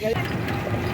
Gracias.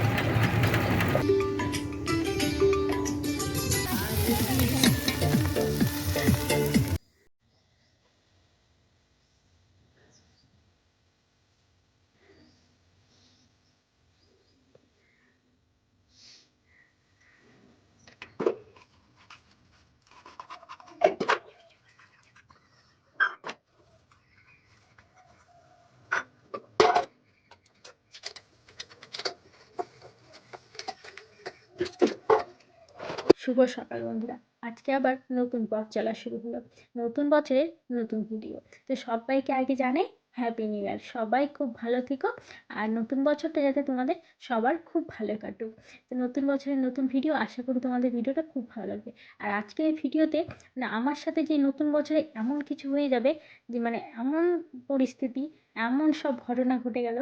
শুভ সকাল, বন্ধুরা। আজকে আবার নতুন পথ চলা শুরু হলো। নতুন বছরের নতুন ভিডিও। তো সবাইকে আগে জানাই হ্যাপি নিউ ইয়ার সবাই খুব ভালো থেকো। আর নতুন বছরটা যাতে তোমাদের সবার খুব ভালো কাটুক। তো নতুন বছরের নতুন ভিডিও, আশা করি তোমাদের ভিডিওটা খুব ভালো লাগবে। আর আজকের ভিডিওতে মানে আমার সাথে যে নতুন বছরে এমন কিছু হয়ে যাবে, যে মানে এমন পরিস্থিতি এমন সব ঘটনা ঘটে গেল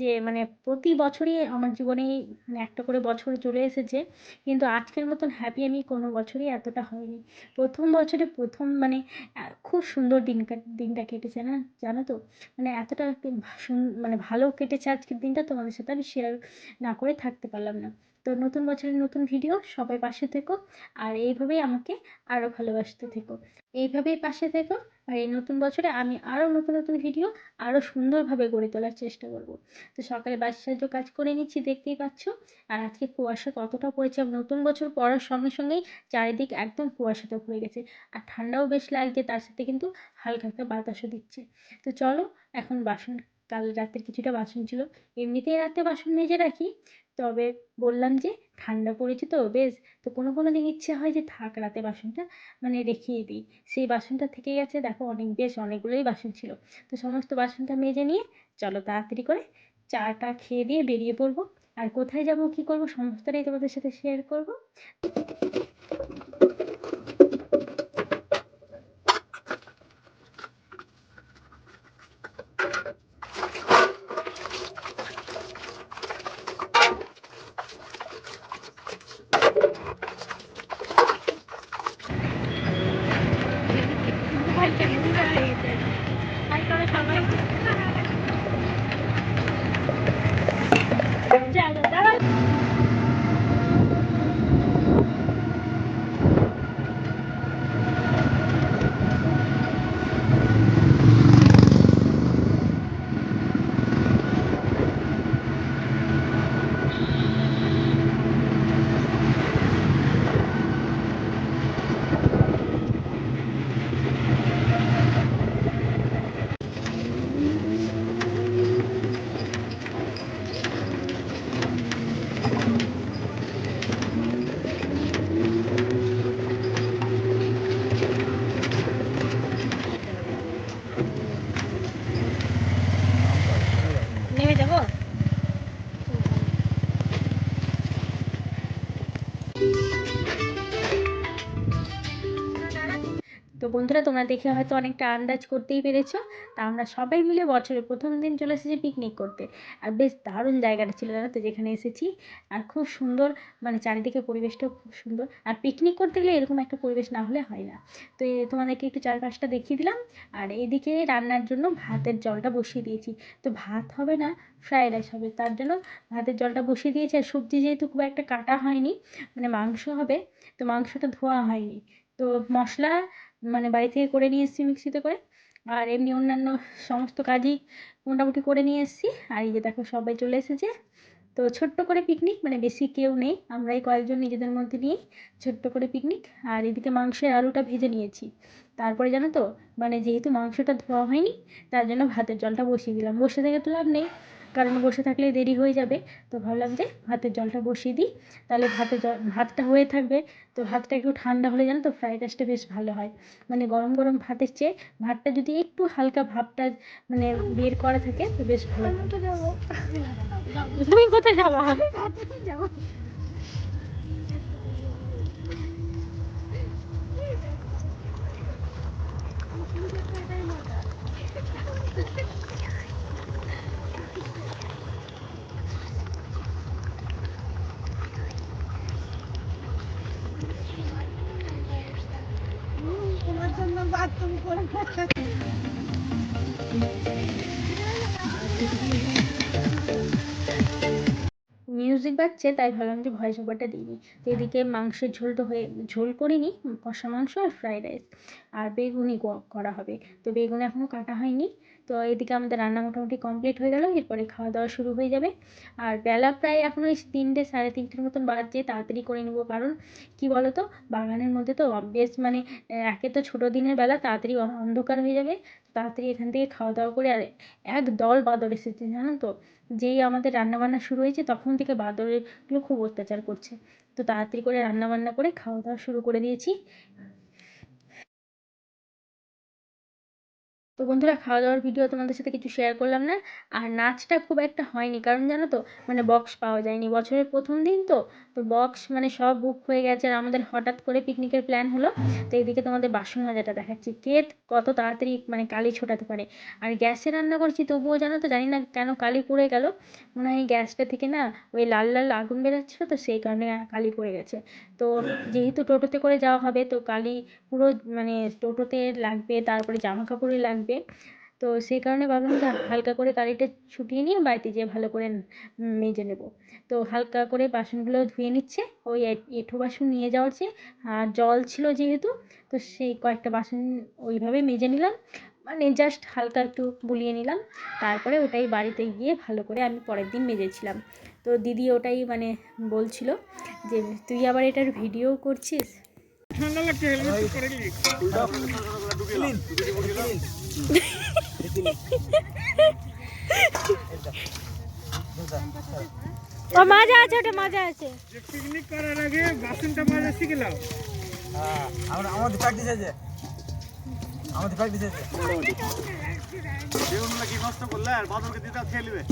যে মানে প্রতি বছরই আমার জীবনে মানে একটা করে বছর চলে এসেছে, কিন্তু আজকের মতন হ্যাপি আমি কোনো বছরই এতটা হয়নি প্রথম বছরে প্রথম মানে খুব সুন্দর দিন দিনটা কেটেছে না, জানো তো? মানে এতটা মানে ভালো কেটেছে আজকের দিনটা, তোমাদের সাথে আমি শেয়ার না করে থাকতে পারলাম না। তো নতুন বছরের নতুন ভিডিও সবাই পাশে থেকো, আর এইভাবেই আমাকে আরও ভালোবাসতে থেকো। এইভাবেই পাশে থেকো আর এই নতুন বছরে আমি আরও নতুন নতুন ভিডিও আরও সুন্দরভাবে গড়ে তোলার চেষ্টা করব। তো সকালে বাসি সাহায্য কাজ করে নিচ্ছি, দেখতেই পাচ্ছ। আর আজকে কুয়াশা কতটা পড়েছে নতুন বছর পড়ার সঙ্গে সঙ্গেই চারিদিক একদম কুয়াশাতে ভরে গেছে। আর ঠান্ডাও বেশ লাগছে, তার সাথে কিন্তু হালকা হালকা বাতাসও দিচ্ছে। তো চলো, এখন বাসন, কাল রাতের কিছুটা বাসন ছিল। এমনিতেই রাতে বাসন মেজে রাখি তবে বললাম যে ঠান্ডা পড়েছে তো, বেশ। তো কোনো কোনো দিন ইচ্ছে হয় যে থাক, রাতে বাসনটা মানে রেখেই দিই। সেই বাসনটা থেকে গেছে, দেখো অনেক, বেশ অনেকগুলোই বাসন ছিল। তো সমস্ত বাসনটা মেজে নিয়ে চলো তাড়াতাড়ি করে চাটা খেয়ে দিয়ে বেরিয়ে পড়ব। আর কোথায় যাব, কি করব, সমস্তটাই তোমাদের সাথে শেয়ার করব নেমে যাব তো বন্ধুরা, তোমরা দেখে হয়তো অনেকটা আন্দাজ করতেই পেরেছ। তা আমরা সবাই মিলে বছরের প্রথম দিন চলে এসেছি পিকনিক করতে। আর বেশ দারুণ জায়গাটা ছিল, জানো তো, যেখানে এসেছি। আর খুব সুন্দর মানে চারিদিকে পরিবেশটাও খুব সুন্দর। আর পিকনিক করতে গেলে এরকম একটা পরিবেশ না হলে হয় না। তো তোমাদেরকে একটু চারপাশটা দেখিয়ে দিলাম। আর এদিকে রান্নার জন্য ভাতের জলটা বসিয়ে দিয়েছি। তো ভাত হবে না ফ্রায়েড রাইস হবে। তার জন্য ভাতের জলটা বসিয়ে দিয়েছি। আর সবজি যেহেতু খুব একটা কাটা হয়নি মানে মাংস হবে, তো মাংসটা ধোয়া হয়নি। তো মশলা মানে বাড়ি থেকে করে নিয়ে এসেছি মিক্সিতে করে। আর এমনি অন্যান্য সমস্ত কাজই মোটামুটি করে নিয়ে এসেছি। আর এই যে দেখো সবাই চলে এসেছে। তো ছোট্ট করে পিকনিক মানে বেশি কেউ নেই। আমরাই কয়েকজন নিজেদের মধ্যে নিয়েই ছোট্ট করে পিকনিক আর এদিকে মাংসের আলুটা ভেজে নিয়েছি। তারপরে জানো তো? মানে যেহেতু মাংসটা ধোয়া হয়নি, তার জন্য ভাতের জলটা বসিয়ে দিলাম। বসে থেকে তো লাভ নেই। কারণ বসে থাকলে দেরি হয়ে যাবে। তো ভাবলাম যে ভাতের জলটা বসিয়ে দিই। তাহলে ভাতের জল, ভাতটা হয়ে থাকবে। তো ভাতটা একটু ঠান্ডা হলে জানো তো ফ্রাইড রাইসটা বেশ ভালো হয়। মানে গরম গরম ভাতের চেয়ে ভাতটা যদি একটু হালকা ভাবটা মানে বের করা থাকে তো বেশ ভালো তুমি কোথায় যাবা? তোমার জন্য বাজছে তাই ভাবলাম যে ভয়েস ওভারটা দিই নি এদিকে মাংসের ঝোল তো হয়ে, ঝোল করে নিই, কষা মাংস আর ফ্রাইড রাইস। আর বেগুনি করা হবে। তো বেগুন এখনও কাটা হয়নি। তো এদিকে আমাদের রান্না মোটামুটি কমপ্লিট হয়ে গেল, এরপরে খাওয়া দাওয়া শুরু হয়ে যাবে। আর বেলা প্রায় এখন ওই তিনটে সাড়ে তিনটের মতন বাজছে, তাড়াতাড়ি করে নেব। কারণ কী বলো তো বাগানের মধ্যে তো বেশ মানে একে তো ছোটো দিনের বেলা, তাড়াতাড়ি অন্ধকার হয়ে যাবে। তাড়াতাড়ি এখান থেকে খাওয়া দাওয়া করে আর এক দল বাদর এসেছে, জানো তো? যেই আমাদের রান্নাবান্না শুরু হয়েছে, তখন থেকে বাদরগুলো খুব অত্যাচার করছে। তো তাড়াতাড়ি করে রান্নাবান্না করে খাওয়া দাওয়া শুরু করে দিয়েছি। তো বন্ধুরা খাওয়া দাওয়ার ভিডিও তোমাদের সাথে কিছু শেয়ার করলাম না। আর নাচটা খুব একটা হয়নি, কারণ জানো তো মানে বক্স পাওয়া যায়নি। বছরের প্রথম দিন তো তো বক্স মানে সব বুক হয়ে গেছে। আর আমাদের হঠাৎ করে পিকনিকের প্ল্যান হলো, তো এইদিকে তোমাদের বাসন মাজাটা দেখাচ্ছি। কে কত তাড়াতাড়ি মানে কালি ছোটাতে পারে। আর গ্যাসে রান্না করছি, তবুও জানো তো, জানি না কেন কালি পড়ে গেল। মনে হয় গ্যাসটা থেকে না, ওই লাল লাল আগুন বেরোচ্ছিলো, তো সেই কারণে কালি পড়ে গেছে। তো যেহেতু টোটোতে করে যাওয়া হবে, তো কালি পুরো মানে টোটোতে লাগবে, তারপরে জামা কাপড়ে লাগবে। তো সেই কারণে ভাবলাম যে হালকা করে কালিটা ছুটিয়ে নিয়ে বাড়িতে যেয়ে ভালো করে মেজে নেব। তো হালকা করে বাসনগুলো ধুয়ে নিচ্ছে, ওই এঁঠো বাসন নিয়ে যাওয়ার চেয়ে আর জল ছিল যেহেতু, তো সেই কয়েকটা বাসন ওইভাবে মেজে নিলাম। মানে জাস্ট হালকা একটু বুলিয়ে নিলাম। তারপরে ওটাই বাড়িতে গিয়ে ভালো করে আমি পরের দিন মেজেছিলাম। তো দিদি ওটাই মানে বলছিল যে তুই আবার এটার ভিডিও করছিস? ও মজা আছে ওটা মজা আছে। পিকনিক করার আগে বাসনটা মাজা শিখলাম হ্যাঁ, আমরা আমাদের প্র্যাকটিস আছে। আমাদের প্র্যাকটিস আছে। নষ্ট করলে আর বাদলকে দিতে খেয়ে নেবে।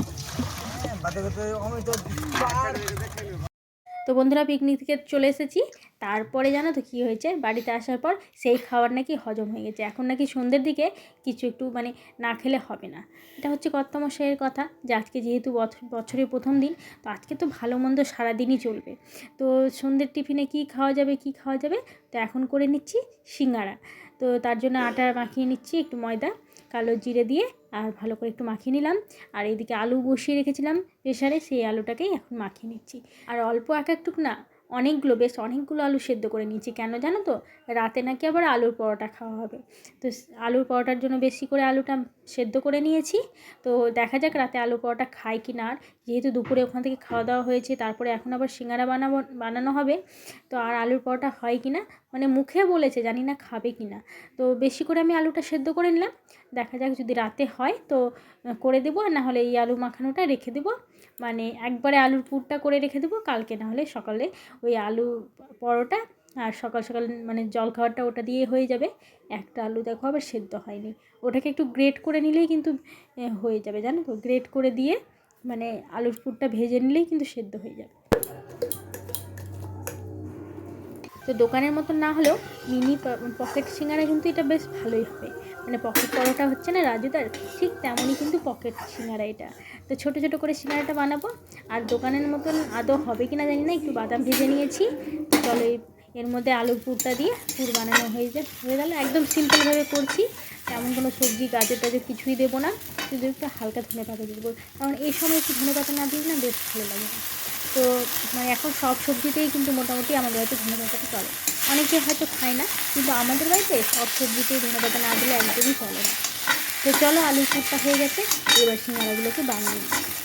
তো বন্ধুরা পিকনিক থেকে চলে এসেছি। তারপরে জানো তো কী হয়েছে? বাড়িতে আসার পর সেই খাবার নাকি হজম হয়ে গেছে। এখন নাকি সন্ধ্যের দিকে কিছু একটু মানে না খেলে হবে না। এটা হচ্ছে কর্তামশাইয়ের কথা যে আজকে যেহেতু বছর- বছরের প্রথম দিন, তো আজকে তো ভালো মন্দ সারাদিনই চলবে। তো সন্ধ্যের টিফিনে কি খাওয়া যাবে, কি খাওয়া যাবে? তো এখন করে নিচ্ছি সিঙ্গারা। তো তার জন্য আটা মাখিয়ে নিচ্ছি, একটু ময়দা, কালো জিরে দিয়ে আর ভালো করে একটু মাখিয়ে নিলাম। আর এদিকে আলু বসিয়ে রেখেছিলাম প্রেশারে সেই আলুটাকেই এখন মাখিয়ে নিচ্ছি। আর অল্প এক একটুক না, অনেকগুলো, বেশ অনেকগুলো আলু সেদ্ধ করে নিয়েছি। কেন জানো তো? রাতে নাকি আবার আলুর পরোটা খাওয়া হবে। তো আলুর পরোটার জন্য বেশি করে আলুটা সেদ্ধ করে নিয়েছি। তো দেখা যাক রাতে আলু পরোটা খাই কি না। যেহেতু দুপুরে ওখান থেকে খাওয়া দাওয়া হয়েছে, তারপরে এখন আবার সিঙ্গারা বানাবো, বানানো হবে। তো আর আলুর পরোটা হয় কি না? মানে মুখে বলেছে, জানি না খাবে কি না। তো বেশি করে আমি আলুটা সেদ্ধ করে নিলাম। দেখা যাক যদি রাতে হয় তো করে দেবো। আর না হলে এই আলু মাখানোটা রেখে দেবো। মানে একবারে আলুর পুরটা করে রেখে দেবো। কালকে না হলে সকালে ওই আলু পরোটা আর সকাল সকাল মানে জল খাবারটা ওটা দিয়ে হয়ে যাবে। একটা আলু দেখো আবার সেদ্ধ হয়নি। ওটাকে একটু গ্রেট করে নিলেই কিন্তু হয়ে যাবে জানো তো? গ্রেট করে দিয়ে মানে আলুর পুরটা ভেজে নিলেই কিন্তু সেদ্ধ হয়ে যাবে। তো দোকানের মতন না হলেও মিনি পকেট সিঙ্গারা কিন্তু এটা বেশ ভালোই হবে। মানে পকেট পরোটা হচ্ছে না রাজুদার, ঠিক তেমনই কিন্তু পকেট সিঙ্গারা এটা। তো ছোটো ছোটো করে সিঙ্গারাটা বানাবো। আর দোকানের মতন আদৌ হবে কি না জানি না, একটু বাদাম ভেজে নিয়েছি। চলো এই- এর মধ্যে আলুর পুরটা দিয়ে পুর বানানো হয়ে যায়। হয়ে গেল একদম সিম্পলভাবে করছি। তেমন কোনো সবজি, গাজর টাজর কিছুই দেবো না। শুধু একটু হালকা ধনে পাতা দেবো। কারণ এই সময় একটু ধনে পাতা না দিলে না বেশ ভালো লাগে না। তো মানে এখন সব সবজিতেই কিন্তু মোটামুটি আমাদের বাড়িতে ধনে পাতাটা চলে। অনেকে হয়তো খায় না, কিন্তু আমাদের বাড়িতে সব সবজিতেই ধনে পাতা না দিলে একদমই চলে না। তো চলো আলুর পুরটা হয়ে গেছে। এবার সিঙ্গারাগুলোকে বানিয়ে নিই।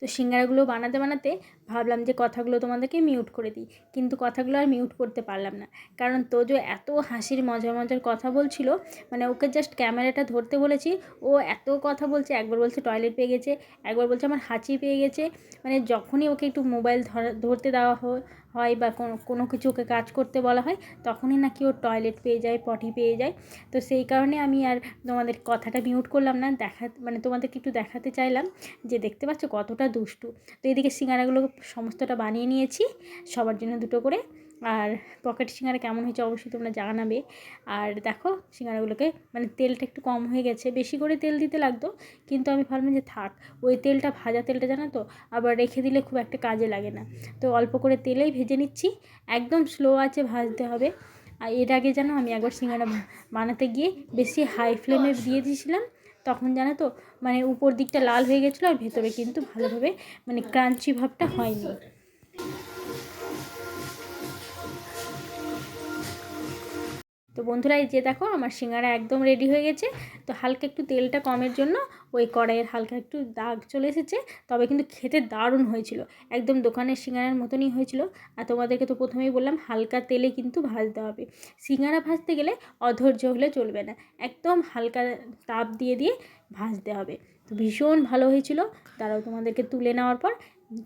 তো সিঙ্গারাগুলো বানাতে বানাতে ভাবলাম যে কথাগুলো তোমাদেরকে মিউট করে দিই। কিন্তু কথাগুলো আর মিউট করতে পারলাম না। কারণ তোজো এত হাসির, মজার মজার কথা বলছিল। মানে ওকে জাস্ট ক্যামেরাটা ধরতে বলেছি। ও এত কথা বলছে, একবার বলছে টয়লেট পেয়ে গেছে, একবার বলছে আমার হাঁচি পেয়ে গেছে। মানে যখনই ওকে একটু মোবাইল ধরা- ধরতে দেওয়া হয় হয় বা কোনো কোনো কিছু ওকে কাজ করতে বলা হয়, তখনই নাকি ও টয়লেট পেয়ে যায় পটি পেয়ে যায়। তো সেই কারণে আমি আর তোমাদের কথাটা মিউট করলাম না, দেখা মানে তোমাদেরকে একটু দেখাতে চাইলাম যে দেখতে পাচ্ছ কতটা দুষ্টু। তো এদিকে সিঙ্গারাগুলো সমস্তটা বানিয়ে নিয়েছি, সবার জন্য দুটো করে। আর পকেট সিঙ্গারা কেমন হয়েছে অবশ্যই তোমরা জানাবে। আর দেখো, সিঙ্গারাগুলোকে মানে তেলটা একটু কম হয়ে গেছে, বেশি করে তেল দিতে লাগতো, কিন্তু আমি ভাবলাম যে থাক, ওই তেলটা, ভাজা তেলটা জানো তো, আবার রেখে দিলে খুব একটা কাজে লাগে না। তো অল্প করে তেলেই ভেজে নিচ্ছি, একদম স্লো আছে ভাজতে হবে। আর এর আগে যেন আমি একবার সিঙ্গারা বানাতে গিয়ে বেশি হাই ফ্লেমে দিয়ে দিয়েছিলাম, তখন জানো তো মানে উপর দিকটা লাল হয়ে গেছিল আর ভেতরে কিন্তু ভালোভাবে মানে ক্রাঞ্চি ভাবটা হয়নি। তো বন্ধুরা, এই যে দেখো, আমার সিঙ্গারা একদম রেডি হয়ে গেছে। তো হালকা একটু তেলটা কমের জন্য ওই কড়াইয়ের হালকা একটু দাগ চলে এসেছে। তবে কিন্তু খেতে দারুণ হয়েছিল। একদম দোকানের সিঙ্গারার মতনই হয়েছিল। আর তোমাদেরকে তো প্রথমেই বললাম, হালকা তেলে কিন্তু ভাজতে হবে। সিঙ্গারা ভাজতে গেলে অধৈর্য হলে চলবে না। একদম হালকা তাপ দিয়ে দিয়ে ভাজতে হবে। তো ভীষণ ভালো হয়েছিল। তারাও তোমাদেরকে তুলে নেওয়ার পর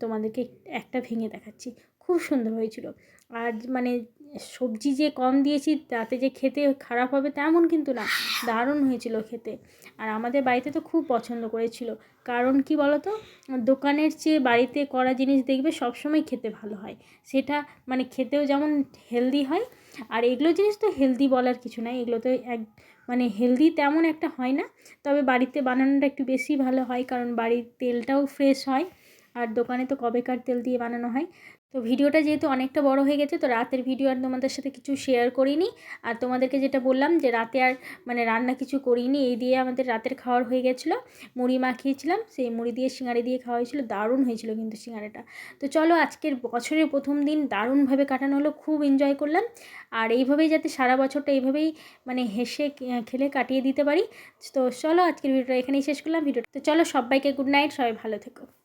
তোমাদেরকে একটা ভেঙে দেখাচ্ছি। খুব সুন্দর হয়েছিল। আর মানে সবজি যে কম দিয়েছি, তাতে যে খেতে খারাপ হবে তেমন কিন্তু না, দারুণ হয়েছিল খেতে। আর আমাদের বাড়িতে তো খুব পছন্দ করেছিল। কারণ কি বলতো? দোকানের চেয়ে বাড়িতে করা জিনিস দেখবে সবসময় খেতে ভালো হয়। সেটা মানে খেতেও যেমন হেলদি হয়, আর এগুলো জিনিস তো হেলদি বলার কিছু নাই। এগুলো তো এক মানে হেলদি তেমন একটা হয় না। তবে বাড়িতে বানানোটা একটু বেশি ভালো হয়, কারণ বাড়ির তেলটাও ফ্রেশ হয়। আর দোকানে তো কবেকার তেল দিয়ে বানানো হয়। তো ভিডিওটা যেহেতু অনেকটা বড় হয়ে গেছে, তো রাতের ভিডিও আর তোমাদের সাথে কিছু শেয়ার করিনি। আর তোমাদেরকে যেটা বললাম যে রাতে আর মানে রান্না কিছু করিনি, এই দিয়ে আমাদের রাতের খাওয়ার হয়ে গেছিল। মুড়ি মাখিয়েছিলাম, সেই মুড়ি দিয়ে সিঙ্গাড়ি দিয়ে খাওয়া হয়েছিল, দারুণ হয়েছিল কিন্তু সিঙ্গাড়াটা। তো চলো আজকের বছরের প্রথম দিন দারুণভাবে কাটানো হলো, খুব এনজয় করলাম। আর এইভাবেই যাতে সারা বছরটা এইভাবেই মানে হেসে খেলে কাটিয়ে দিতে পারি। তো চলো আজকের ভিডিওটা এখানেই শেষ করলাম, ভিডিওটা তো চলো সবাইকে গুড নাইট সবাই ভালো থেকো।